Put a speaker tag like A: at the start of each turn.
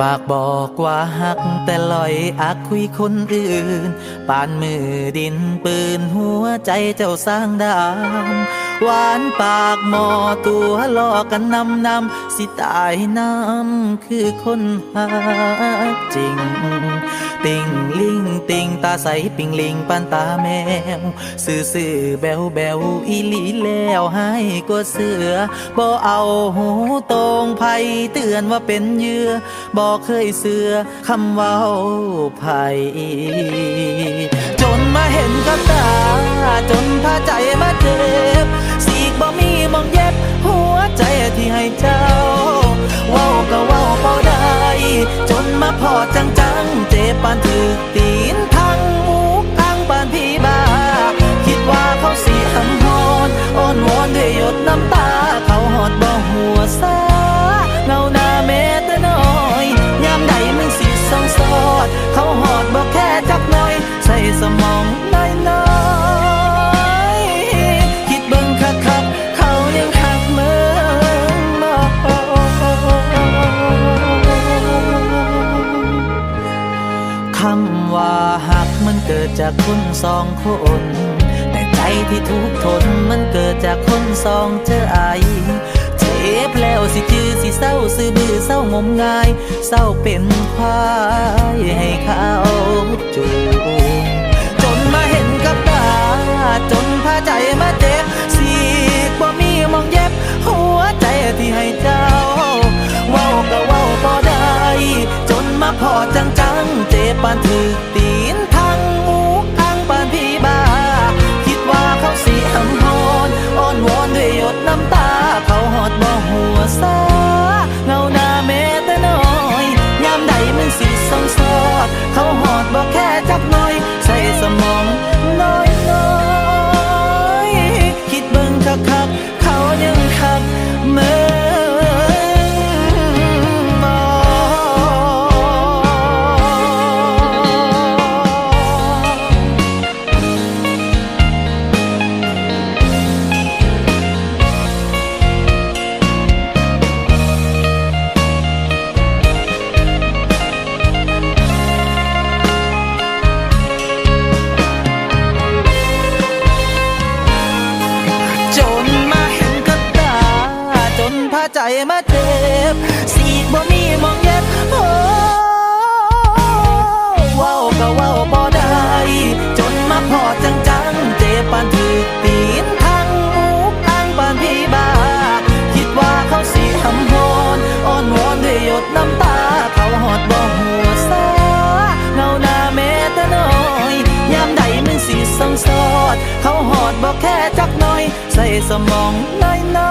A: ปากบอกว่าหักแต่ลอยอักคุยคนอื่น ปานมือดินปืนหัวใจเจ้าสร้างดามหวานปากหมอตัวลอกันนำนำสิตายน้ำคือคนหักจริง ติงลิงติงตาใสปิงลิงปันตาแมวซื่อซื่อแบวแบวอีหลีแล้วให้กวเสือบ่เอาหูตรงไผเตือนว่าเป็นเยื่อบ่เคยเสือคำเว้าไผจนมาเห็นก จากคนสองคน แต่ใจที่ทุกทนมันเกิดจากคนสองเจอไอเจ็บแล้วสิจือสิเศร้าซื้อบือเศร้างมงาย เศร้าเป็นควายให้เขาจูง ใจมาเจ็บสีบ่มีมองเย็บโอ้เว้าก็เว้าบ่ได้ จนมาพอจังจังๆเจ็บปานถึกตีนทั้งหมูทั้งปานพี่บาคิดว่าเขาสีหำฮอนอ้อนวอนด้วยหยดน้ำตา เขาหอดบ่หัวซาเงาหน้าเมตแต่น้อยยามใดมึงสีส่องสอด เขาหอดบอกแค่จักหน่อย ใส่สมองน้อยน้อ